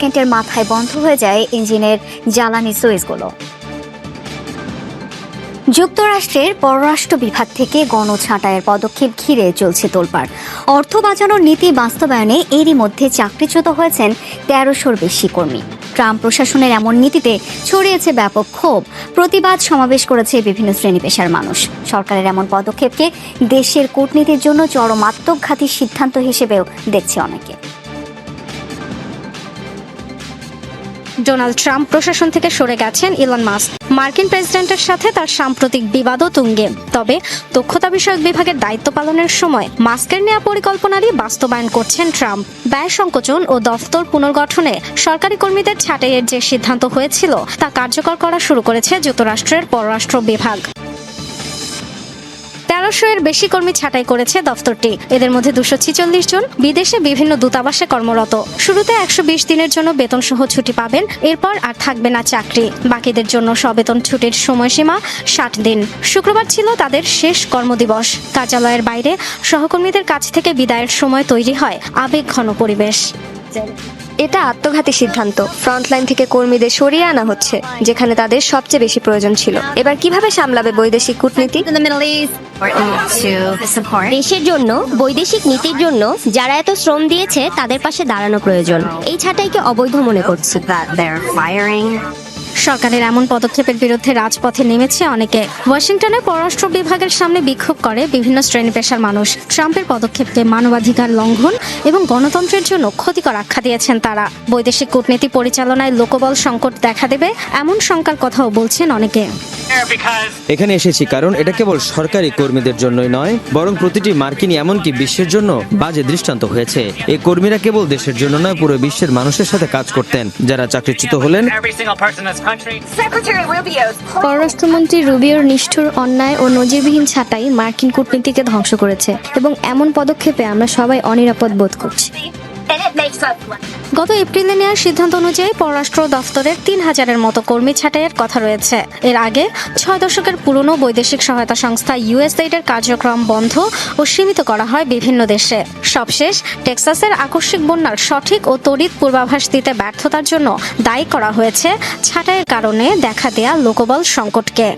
সেকেন্ডের মাথায় বন্ধ হয়ে যায় ইঞ্জিনের জ্বালানি সুইচগুলো। যুক্তরাষ্ট্রের পররাষ্ট্র বিভাগ থেকে গণছাঁটাইয়ের পদক্ষেপ ঘিরে চলছে তোলপাড়। অর্থ বাঁচানোর নীতি বাস্তবায়নে এরই মধ্যে চাকরিচ্যুত হয়েছেন তেরোশোর বেশি কর্মী। ট্রাম্প প্রশাসনের এমন নীতিতে ছড়িয়েছে ব্যাপক ক্ষোভ। প্রতিবাদ সমাবেশ করেছে বিভিন্ন শ্রেণি পেশার মানুষ। সরকারের এমন পদক্ষেপকে দেশের কূটনীতির জন্য চরম আত্মঘাতী সিদ্ধান্ত হিসেবেও দেখছে অনেকে। ডোনাল্ড ট্রাম্প প্রশাসন থেকে সরে গেছেন ইলন মাস্ক। মার্কিন প্রেসিডেন্টের সাথে তার সাম্প্রতিক বিবাদও তুঙ্গে। তবে দক্ষতা বিষয়ক বিভাগের দায়িত্ব পালনের সময় মাস্কের নেওয়া পরিকল্পনারই বাস্তবায়ন করছেন ট্রাম্প। ব্যয় সংকোচন ও দফতর পুনর্গঠনে সরকারি কর্মীদের ছাঁটাইয়ের যে সিদ্ধান্ত হয়েছিল, তা কার্যকর করা শুরু করেছে যুক্তরাষ্ট্রের পররাষ্ট্র বিভাগ। তেরোশো এর বেশি কর্মী ছাঁটাই করেছে দফতরটি। এদের মধ্যে দুশো ছিচল্লিশ জন বিদেশে বিভিন্ন দূতাবাসে কর্মরত। শুরুতে একশো বিশ দিনের জন্য বেতন সহ ছুটি পাবেন, এরপর আর থাকবে না চাকরি। বাকিদের জন্য সবেতন ছুটির সময়সীমা ষাট দিন। শুক্রবার ছিল তাদের শেষ কর্মদিবস। কার্যালয়ের বাইরে সহকর্মীদের কাছ থেকে বিদায়ের সময় তৈরি হয় আবেগ ঘন পরিবেশ। এটা আত্মঘাতী সিদ্ধান্ত। ফ্রন্টলাইন থেকে কর্মীদের সরিয়ে আনা হচ্ছে যেখানে তাদের সবচেয়ে বেশি প্রয়োজন ছিল। এবার কীভাবে সামলাবে বৈদেশিক কূটনীতি? দেশের জন্য বৈদেশিক নীতির জন্য যারা এত শ্রম দিয়েছে তাদের পাশে দাঁড়ানো প্রয়োজন। এই ছাটাইকে অবৈধ মনে করছি। সরকারের এমন পদক্ষেপের বিরুদ্ধে রাজপথে নেমেছে অনেকে। ওয়াশিংটনে পররাষ্ট্র বিভাগের সামনে বিক্ষোভ করে বিভিন্ন শ্রেণি পেশার মানুষ। ট্রাম্পের পদক্ষেপকে মানবাধিকার লঙ্ঘন এবং গণতন্ত্রের জন্য ক্ষতিকর আখ্যা দিয়েছেন তারা। বৈদেশিক কূটনীতি পরিচালনায় লোকবল সংকট দেখা দেবে এমন শঙ্কার কথাও বলছেন অনেকে। এখানে এসেছি কারণ এটা কেবল সরকারি কর্মীদের জন্যই নয়, বরং প্রতিটি মার্কিনই এমনকি বিশ্বের জন্য বাজে দৃষ্টান্ত হয়েছে। এই কর্মীরা কেবল দেশের জন্য নয়, পুরো বিশ্বের মানুষের সাথে কাজ করতেন। যারা চাকরিচ্যুত হলেন পররাষ্ট্রমন্ত্রী রুবিওর নিষ্ঠুর অন্যায় ও নজিরবিহীন ছাঁটাই মার্কিন কূটনীতিকে ধ্বংস করেছে এবং এমন পদক্ষেপে আমরা সবাই অনিরাপদ বোধ করছি। গত এপ্রিলে নেওয়ার সিদ্ধান্ত অনুযায়ী পররাষ্ট্র দফতরের তিন হাজারের মতো কর্মী ছাঁটাইয়ের কথা রয়েছে। এর আগে ছয় দশকের পুরনো বৈদেশিক সহায়তা সংস্থা ইউএসএইডের কার্যক্রম বন্ধ ও সীমিত করা হয় বিভিন্ন দেশে। সবশেষ, টেক্সাসের আকস্মিক বন্যার সঠিক ও তড়িৎ পূর্বাভাস দিতে ব্যর্থতার জন্য দায়ী করা হয়েছে ছাঁটাইয়ের কারণে দেখা দেয়া লোকবল সংকটকে।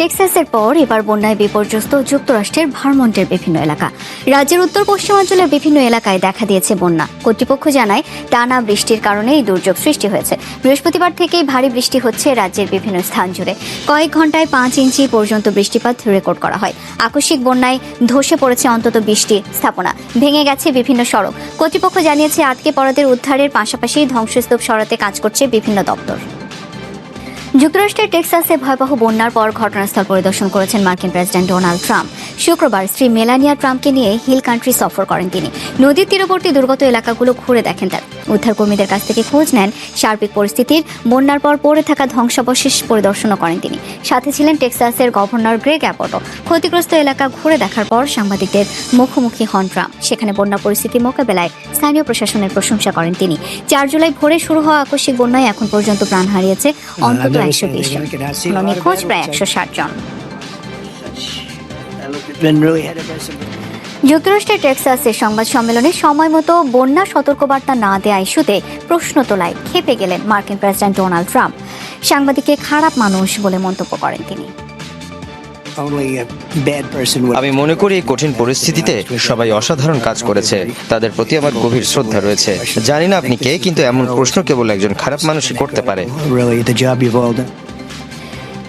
টেক্সাসের পর এবার বন্যায় বিপর্যস্ত যুক্তরাষ্ট্রের ভারমন্টের বিভিন্ন এলাকা। রাজ্যের উত্তর পশ্চিমাঞ্চলের বিভিন্ন এলাকায় দেখা দিয়েছে বন্যা। কর্তৃপক্ষ জানায়, টানা বৃষ্টির কারণে এই দুর্যোগ সৃষ্টি হয়েছে। বৃহস্পতিবার থেকেই ভারী বৃষ্টি হচ্ছে রাজ্যের বিভিন্ন স্থান জুড়ে। কয়েক ঘন্টায় পাঁচ ইঞ্চি পর্যন্ত বৃষ্টিপাত রেকর্ড করা হয়। আকস্মিক বন্যায় ধসে পড়েছে অন্তত বৃষ্টি স্থাপনা। ভেঙে গেছে বিভিন্ন সড়ক। কর্তৃপক্ষ জানিয়েছে, আটকে পড়াদের উদ্ধারের পাশাপাশি ধ্বংসস্তূপ সরাতে কাজ করছে বিভিন্ন দপ্তর। যুক্তরাষ্ট্রের টেক্সাসে ভয়াবহ বন্যার পর ঘটনাস্থল পরিদর্শন করেছেন মার্কিন প্রেসিডেন্ট ডোনাল্ড ট্রাম্প। শুক্রবার স্ত্রী মেলানিয়া ট্রাম্পকে নিয়ে হিল কান্ট্রি সফর করেন তিনি। নদীর তীরবর্তী দুর্গত এলাকাগুলো ঘুরে দেখেন তার। উদ্ধারকর্মীদের কাছ থেকে খোঁজ নেন সার্বিক পরিস্থিতির। বন্যার পর পড়ে থাকা ধ্বংসাবশেষ পরিদর্শনও করেন তিনি। সাথে ছিলেন টেক্সাসের গভর্নর গ্রেগ অ্যাপটো ক্ষতিগ্রস্ত এলাকা ঘুরে দেখার পর সাংবাদিকদের মুখোমুখি হন ট্রাম্প। সেখানে বন্যা পরিস্থিতি মোকাবেলায় স্থানীয় প্রশাসনের প্রশংসা করেন তিনি। চার জুলাই ভোরে শুরু হওয়া আকস্মিক বন্যায় এখন পর্যন্ত প্রাণ হারিয়েছে অন্তত একশো বিশ জন। প্রায় একশো ষাট জন। যুক্তরাষ্ট্রের টেক্সাসের সংবাদ সম্মেলনে সময় মতো বন্যা সতর্কবার্তা না দেয়া ইস্যুতে প্রশ্ন তোলায় খেপে গেলেন মার্কিন প্রেসিডেন্ট ডোনাল্ড ট্রাম্প। সাংবাদিককে খারাপ মানুষ বলে মন্তব্য করেন তিনি। আমি মনে করি এই কঠিন পরিস্থিতিতে সবাই অসাধারণ কাজ করেছে। তাদের প্রতি আমার গভীর শ্রদ্ধা রয়েছে। জানি না আপনি কে কিন্তু এমন প্রশ্ন কেবল একজন খারাপ মানুষই করতে পারে।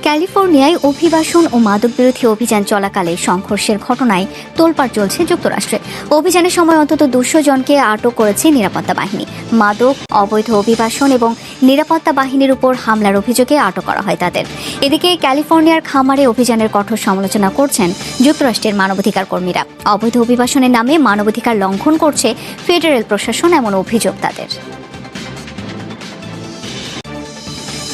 ক্যালিফোর্নিয়ায় অভিবাসন ও মাদক বিরোধী অভিযান চলাকালে সংঘর্ষের ঘটনায় তোলপাড় চলছে যুক্তরাষ্ট্রে। অভিযানের সময় অন্তত দুশো জনকে আটক করেছে নিরাপত্তা বাহিনী। মাদক, অবৈধ অভিবাসন এবং নিরাপত্তা বাহিনীর উপর হামলার অভিযোগে আটক করা হয় তাদের। এদিকে ক্যালিফোর্নিয়ার খামারে অভিযানের কঠোর সমালোচনা করছেন যুক্তরাষ্ট্রের মানবাধিকার কর্মীরা। অবৈধ অভিবাসনের নামে মানবাধিকার লঙ্ঘন করছে ফেডারেল প্রশাসন এমন অভিযোগ তাদের।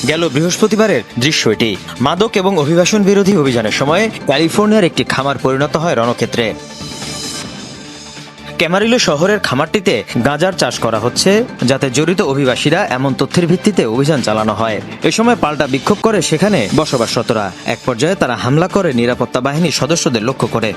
গেল বৃহস্পতিবারের দৃশ্য এটি। মাদক এবং অভিবাসন বিরোধী অভিযানের সময় ক্যালিফোর্নিয়ার একটি খামার পরিণত হয় রণক্ষেত্রে। ক্যামারিলো শহরের খামারটিতে গাঁজার চাষ করা হচ্ছে, যাতে জড়িত অভিবাসীরা এমন তথ্যের ভিত্তিতে অভিযান চালানো হয়। এ সময় পাল্টা বিক্ষোভ করে সেখানে বসবাসরতরা। এক পর্যায়ে তারা হামলা করে নিরাপত্তা বাহিনীর সদস্যদের লক্ষ্য করে।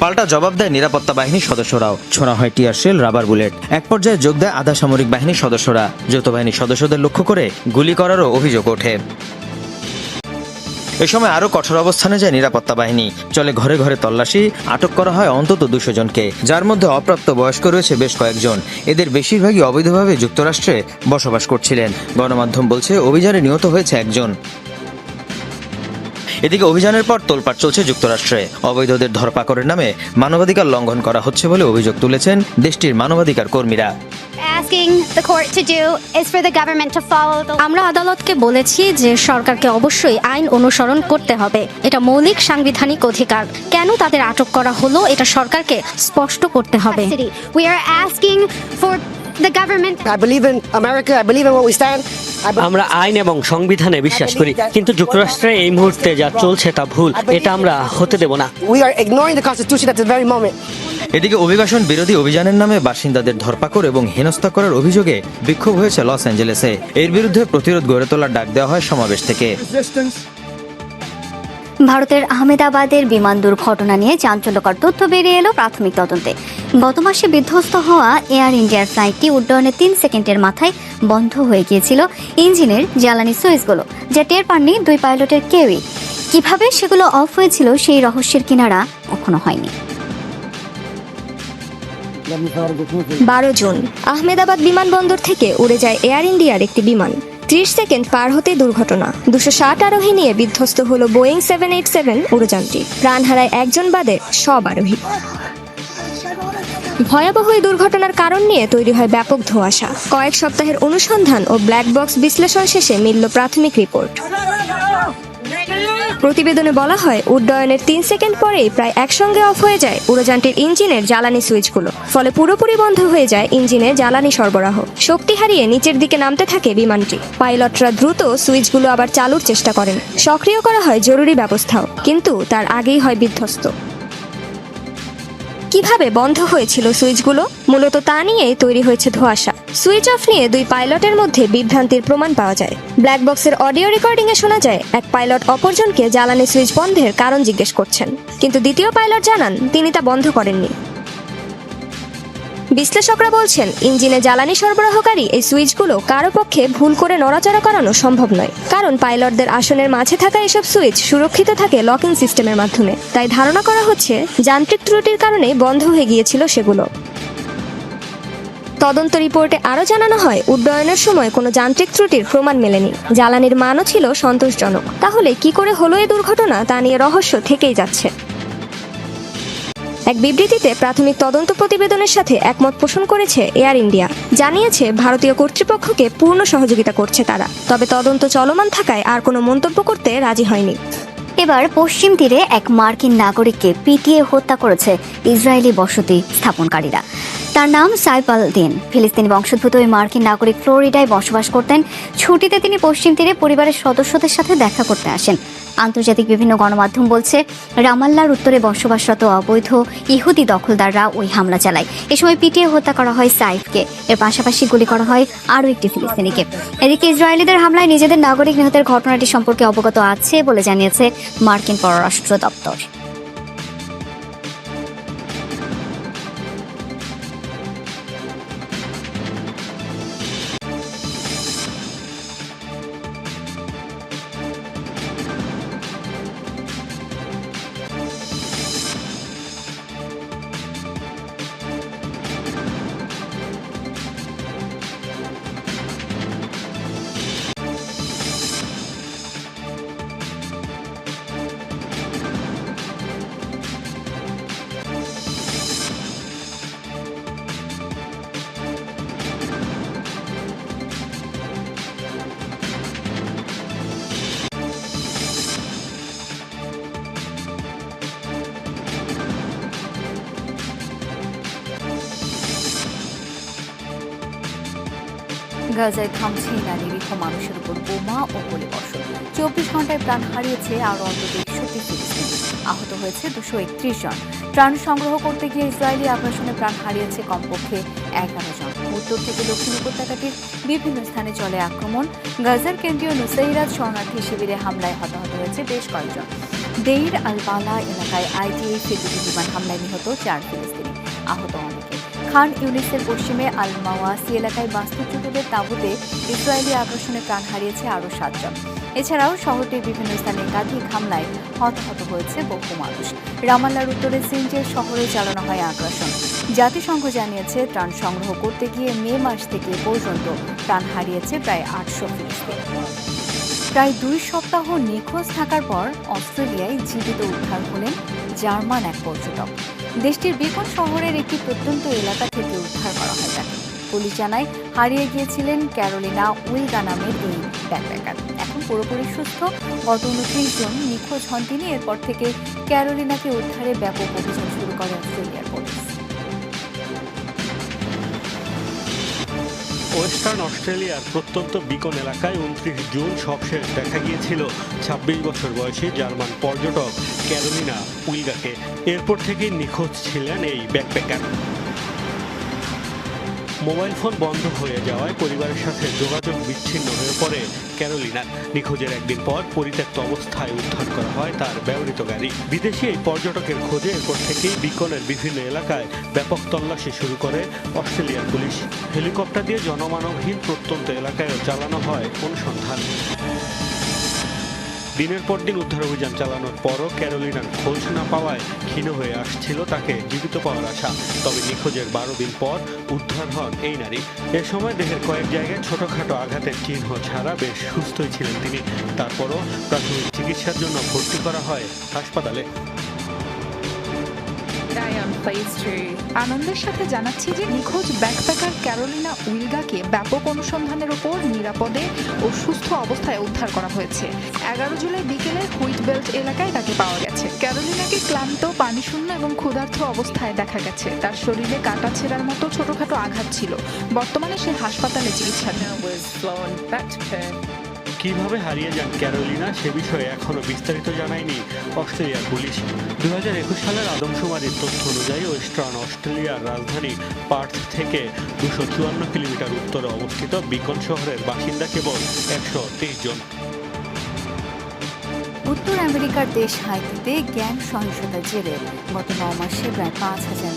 পাল্টা জবাব দেয় নিরাপত্তা বাহিনীর সদস্যরাও। ছোড়া হয় টিয়ার শেল, রাবার বুলেট। এক পর্যায়ে যোগ দেয় আধা সামরিক বাহিনীর সদস্যরা। যৌথ বাহিনীর সদস্যদের লক্ষ্য করে গুলি করারও অভিযোগ ওঠে। এ সময় আরও কঠোর অবস্থানে যায় নিরাপত্তা বাহিনী। চলে ঘরে ঘরে তল্লাশি, আটক করা হয় অন্তত দুশো জনকে। যার মধ্যে অপ্রাপ্ত বয়স্ক রয়েছে বেশ কয়েকজন। এদের বেশিরভাগই অবৈধভাবে যুক্তরাষ্ট্রে বসবাস করছিলেন। গণমাধ্যম বলছে, অভিযানে নিহত হয়েছে একজন। এদিকে অভিযানের পর তোলপাট চলছে যুক্তরাষ্ট্রে। অবৈধদের ধরপাকড়ের নামে মানবাধিকার লঙ্ঘন করা হচ্ছে বলে অভিযোগ তুলেছেন দেশটির মানবাধিকার কর্মীরা। Asking the court to do is for the government to follow the আমরা আদালতকে বলেছি যে সরকারকে অবশ্যই আইন অনুসরণ করতে হবে। এটা মৌলিক সাংবিধানিক অধিকার। কেন তাদের আটক করা হলো? এটা সরকারকে স্পষ্ট করতে হবে। The government I believe in America. I believe in what we stand. আমরা আইন এবং সংবিধানে বিশ্বাস করি কিন্তু যুক্তরাষ্ট্রে এই মুহূর্তে যা চলছে তা ভুল এটা আমরা হতে দেব না we are ignoring the Constitution at this very moment. এদিকে অভিবাসন বিরোধী অভিযানের নামে বাসিন্দাদের ধরপাকড় এবং হেনস্থা করার অভিযোগে বিক্ষোভ হয়েছে লস অ্যাঞ্জেলেসে এর বিরুদ্ধে প্রতিরোধ গড়ে তোলার ডাক দেওয়া হয় সমাবেশ থেকে ভারতের আহমেদাবাদের বিমান দুর্ঘটনা নিয়ে চাঞ্চল্যকর তথ্য বেরিয়ে এলো প্রাথমিক তদন্তে। গত মাসে বিধ্বস্ত হওয়া এয়ার ইন্ডিয়ার ফ্লাইটটি উড্ডয়নের তিন সেকেন্ডের মাথায় বন্ধ হয়ে গিয়েছিল ইঞ্জিনের জ্বালানি সুইচগুলো, যা টের পাননি দুই পাইলটের কেউই। কীভাবে সেগুলো অফ হয়েছিল সেই রহস্যের কিনারা এখনও হয়নি। বারো জুন, আহমেদাবাদ বিমানবন্দর থেকে উড়ে যায় এয়ার ইন্ডিয়ার একটি বিমান। ত্রিশ সেকেন্ড পার হতে দুর্ঘটনা। দুশো ষাট আরোহী নিয়ে বিধ্বস্ত হল বোয়িং সেভেন এইট সেভেন উড়োযানটি প্রাণ হারায় একজন বাদে সব আরোহী। ভয়াবহ এই দুর্ঘটনার কারণ নিয়ে তৈরি হয় ব্যাপক ধোঁয়াশা। কয়েক সপ্তাহের অনুসন্ধান ও ব্ল্যাক বক্স বিশ্লেষণ শেষে মিলল প্রাথমিক রিপোর্ট। প্রতিবেদনে বলা হয়, উড্ডয়নের তিন সেকেন্ড পরেই প্রায় একসঙ্গে অফ হয়ে যায় উড়োযানটির ইঞ্জিনের জ্বালানি সুইচগুলো। ফলে পুরোপুরি বন্ধ হয়ে যায় ইঞ্জিনে জ্বালানি সরবরাহ। শক্তি হারিয়ে নিচের দিকে নামতে থাকে বিমানটি। পাইলটরা দ্রুত সুইচগুলো আবার চালুর চেষ্টা করেন। সক্রিয় করা হয় জরুরি ব্যবস্থাও, কিন্তু তার আগেই হয় বিধ্বস্ত। কীভাবে বন্ধ হয়েছিল সুইচগুলো? মূলত তা নিয়ে তৈরি হয়েছে ধোয়াশা। সুইচ অফ নিয়ে দুই পাইলটের মধ্যে বিভ্রান্তির প্রমাণ পাওয়া যায়। ব্ল্যাক বক্সের অডিও রেকর্ডিং এ শোনা যায়, এক পাইলট অপরজনকে জ্বালানি সুইচ বন্ধের কারণ জিজ্ঞেস করছেন। কিন্তু দ্বিতীয় পাইলট জানান, তিনি তা বন্ধ করেননি। বিশ্লেষকরা বলছেন, ইঞ্জিনে জ্বালানি সরবরাহকারী এই সুইচগুলো কারও পক্ষে ভুল করে নড়াচড়া করানো সম্ভব নয়। কারণ পাইলটদের আসনের মাঝে থাকা এসব সুইচ সুরক্ষিত থাকে লকিং সিস্টেমের মাধ্যমে। তাই ধারণা করা হচ্ছে, যান্ত্রিক ত্রুটির কারণে বন্ধ হয়ে গিয়েছিল সেগুলো। তদন্ত রিপোর্টে আরও জানানো হয়, উড্ডয়নের সময় কোনো যান্ত্রিক ত্রুটির প্রমাণ মেলেনি। জ্বালানির মানও ছিল সন্তোষজনক। তাহলে কি করে হলো এই দুর্ঘটনা তা নিয়ে রহস্য থেকেই যাচ্ছে। এক বিবৃতিতে প্রাথমিক তদন্ত প্রতিবেদনের সাথে একমত পোষণ করেছে এয়ার ইন্ডিয়া। জানিয়েছে, ভারতীয় কর্তৃপক্ষকে পূর্ণ সহযোগিতা করছে তারা। তবে তদন্ত চলমান থাকায় আর কোনো মন্তব্য করতে রাজি হয়নি। এবার পশ্চিম তীরে এক মার্কিন নাগরিককে পিটিয়ে হত্যা করেছে ইসরায়েলি বসতি স্থাপনকারীরা। তার নাম সাইফ আল দিন। ফিলিস্তিনি বংশোদ্ভূত ওই মার্কিন নাগরিক ফ্লোরিডায় বসবাস করতেন। ছুটিতে তিনি পশ্চিম তীরে পরিবারের সদস্যদের সাথে দেখা করতে আসেন। আন্তর্জাতিক বিভিন্ন গণমাধ্যম বলছে, রামাল্লার উত্তরে বসবাসরত অবৈধ ইহুদি দখলদাররা ওই হামলা চালায়। এ সময় পিটিয়ে হত্যা করা হয় সাইফকে। এর পাশাপাশি গুলি করা হয় আরও একটি ফিলিস্তিনিকে। এদিকে ইসরায়েলিদের হামলায় নিজেদের নাগরিক নিহতের ঘটনাটি সম্পর্কে অবগত আছে বলে জানিয়েছে মার্কিন পররাষ্ট্র দপ্তর। গাজায় থামছে না নিরীহ মানুষের উপর বোমা ও গুলিবর্ষণ। চব্বিশ ঘন্টায় প্রাণ হারিয়েছে আরও অন্তত একষট্টি ফিলিস্তিনি। আহত হয়েছে দুশো একত্রিশ জন। ত্রাণ সংগ্রহ করতে গিয়ে ইসরায়েলি আগ্রাসনে প্রাণ হারিয়েছে কমপক্ষে এগারো জন। উত্তর থেকে দক্ষিণ উপত্যকাটির বিভিন্ন স্থানে চলে আক্রমণ। গাজার কেন্দ্রীয় নুসাইরাত শরণার্থী শিবিরে হামলায় হতাহত হয়েছে বেশ কয়েকজন। দেইর আল বালা এলাকায় আইটিএফ এর দুটি বিমান হামলায় নিহত চার ফিলিস্তিনি। আহত অনেকে। খান ইউনিসের পশ্চিমে আল মাওয়াসি এলাকায় বাস্তুচ্যুতদের তাঁবুতে ইসরায়েলি আগ্রাসনে প্রাণ হারিয়েছে আরও সাতজন। এছাড়াও শহরটির বিভিন্ন স্থানে একাধিক হামলায় হতাহত হয়েছে বহু মানুষ। রামাল্লার উত্তরে সিনজের শহরে চালানো হয় আগ্রাসন। জাতিসংঘ জানিয়েছে, ত্রাণ সংগ্রহ করতে গিয়ে মে মাস থেকে পর্যন্ত প্রাণ হারিয়েছে প্রায় আটশো ফিলিস্তিনি। প্রায় দুই সপ্তাহ নিখোঁজ থাকার পর অস্ট্রেলিয়ায় জীবিত উদ্ধার হলেন জার্মান এক পর্যটক। দেশটির বেকন শহরের একটি প্রত্যন্ত এলাকা থেকে উদ্ধার করা হয় তাকে। পুলিশ জানায়, হারিয়ে গিয়েছিলেন ক্যারোলিনা উইলগা নামের এই ব্যাকপ্যাকার এখন পুরোপুরি সুস্থ। গত উনত্রিশ জন নিখোঁজ হন তিনি। এরপর থেকে ক্যারোলিনাকে উদ্ধারে ব্যাপক অভিযান শুরু করে অস্ট্রেলিয়ার পুলিশ। ওয়েস্টার্ন অস্ট্রেলিয়ার প্রত্যন্ত বিকন এলাকায় উনত্রিশ জুন সবশেষ দেখা গিয়েছিল। ছাব্বিশ বছর বয়সী জার্মান পর্যটক ক্যারোলিনা উইলগাকে। এরপর থেকেই নিখোঁজ ছিলেন এই ব্যাকপ্যাকার। মোবাইল ফোন বন্ধ হয়ে যাওয়ায় পরিবারের সাথে যোগাযোগ বিচ্ছিন্ন হয়ে পড়ে ক্যারোলিনার নিখোঁজের একদিন পর পরিত্যক্ত অবস্থায় উদ্ধার করা হয় তার ব্যবহৃত গাড়ি। বিদেশি এই পর্যটকের খোঁজে এরপর থেকেই বিকনের বিভিন্ন এলাকায় ব্যাপক তল্লাশি শুরু করে অস্ট্রেলিয়ার পুলিশ। হেলিকপ্টার দিয়ে জনমানবহীন প্রত্যন্ত এলাকায়ও চালানো হয় অনুসন্ধান। দিনের পর দিন উদ্ধার অভিযান চালানোর পরও ক্যারোলিনার খোঁজ না পাওয়ায় ক্ষীণ হয়ে আসছিল তাকে জীবিত পাওয়ার আশা। তবে নিখোঁজের বারো দিন পর উদ্ধার হন এই নারী। এ সময় দেহের কয়েক জায়গায় ছোটখাটো আঘাতের চিহ্ন ছাড়া বেশ সুস্থই ছিলেন তিনি। তারপরও প্রাথমিক চিকিৎসার জন্য ভর্তি করা হয় হাসপাতালে। আনন্দের সাথে জানাচ্ছি যে নিখোঁজ ব্যাকপ্যাকার ক্যারোলিনা উইলগাকে ব্যাপক অনুসন্ধানের ওপর নিরাপদে ও সুস্থ অবস্থায় উদ্ধার করা হয়েছে। এগারো জুলাই বিকেলে হুইট বেল্ট এলাকায় তাকে পাওয়া গেছে। ক্যারোলিনাকে ক্লান্ত, পানিশূন্য এবং ক্ষুধার্ত অবস্থায় দেখা গেছে। তার শরীরে কাটা ছেঁড়ার মতো ছোটখাটো আঘাত ছিল। বর্তমানে সে হাসপাতালে চিকিৎসা চিকিৎসাধীন কীভাবে হারিয়ে যান ক্যারোলিনা সে বিষয়ে এখনও বিস্তারিত জানায়নি অস্ট্রেলিয়ার পুলিশ। দু একুশ সালের আদমশুমারির তথ্য অনুযায়ী ওয়েস্টার্ন অস্ট্রেলিয়ার রাজধানী পার্থ থেকে দুশো চুয়ান্ন কিলোমিটার উত্তরে অবস্থিত বিকন শহরের বাসিন্দা কেবল একশো তেইশ জন। উত্তর আমেরিকার দেশ হাইতিতে গ্যাং সহিংসতার জেরে গত ন মাসে প্রায় পাঁচ হাজার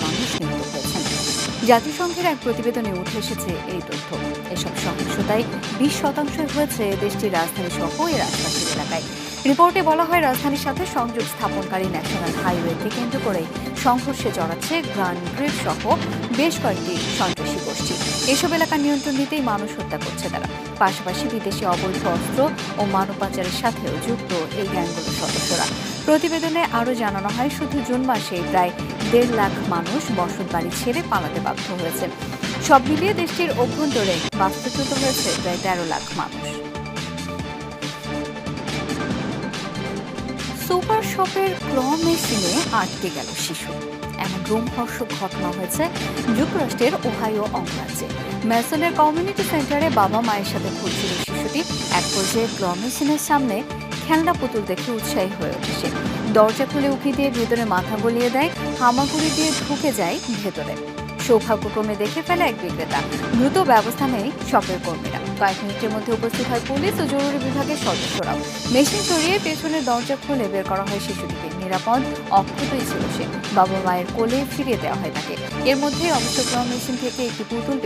জাতিসংঘের এক প্রতিবেদনে উঠে এসেছে এই তথ্য। এসব সহিংসতায় বিশ শতাংশই হয়েছে দেশটির রাজধানী সহ এর আশপাশের এলাকায়। রিপোর্টে বলা হয়, রাজধানীর সাথে সংযোগ স্থাপনকারী ন্যাশনাল হাইওয়েকে কেন্দ্র করে সংঘর্ষে জড়াচ্ছে গ্রান গ্রিড সহ বেশ কয়েকটি সন্ত্রাসী গোষ্ঠী। এসব এলাকার নিয়ন্ত্রণ নিতেই মানুষ হত্যা করছে তারা। পাশাপাশি বিদেশি অবৈধ অস্ত্র ও মানব পাচারের সাথেও যুক্ত এই গ্যাংগুলোর সদস্যরা। প্রতিবেদনে আরও জানানো হয়, শুধু জুন মাসে প্রায় দেড় লাখ মানুষ বসত বাড়ি ছেড়ে পালাতে বাধ্য হয়েছে। সব মিলিয়ে দেশটির অভ্যন্তরে বাস্তুচ্যুত হয়েছে প্রায় তেরো লাখ মানুষ। সুপার শপের ক্র মেশিনে আটকে গেল শিশু। এমন রোমহর্ষক ঘটনা হয়েছে যুক্তরাষ্ট্রের ওহাইও অঙ্গরাজ্যে। ম্যাসনের কমিউনিটি সেন্টারে বাবা মায়ের সাথে ঘুরছিল শিশুটি। এক পর্যায়ে ক্র মেশিনের সামনে খেলনা পুতুল দেখে উৎসাহী হয়ে ওঠে দরজা খুলে উকি দিয়ে ভেতরে মাথা গলিয়ে দেয়, হামাগুড়ি দিয়ে ঢুকে যায় ভেতরে। সৌভাগ্যক্রমে দেখে ফেলে এক বিক্রেতা। দ্রুত ব্যবস্থা নেই শপের কর্মীরা। কয়েক মিনিটের মধ্যে উপস্থিত হয় পুলিশ ও জরুরি বিভাগের সদস্যরাও। মেশিন সরিয়ে পেছনের দরজা খুলে বের করা হয় শিশুটিকে। নিরাপদ, অক্ষতই ছিল সে। বাবা মায়ের কোলে ফিরিয়ে দেওয়া হয় তাকে। এর মধ্যে অবশ্য মেশিন থেকে একটি পুতুল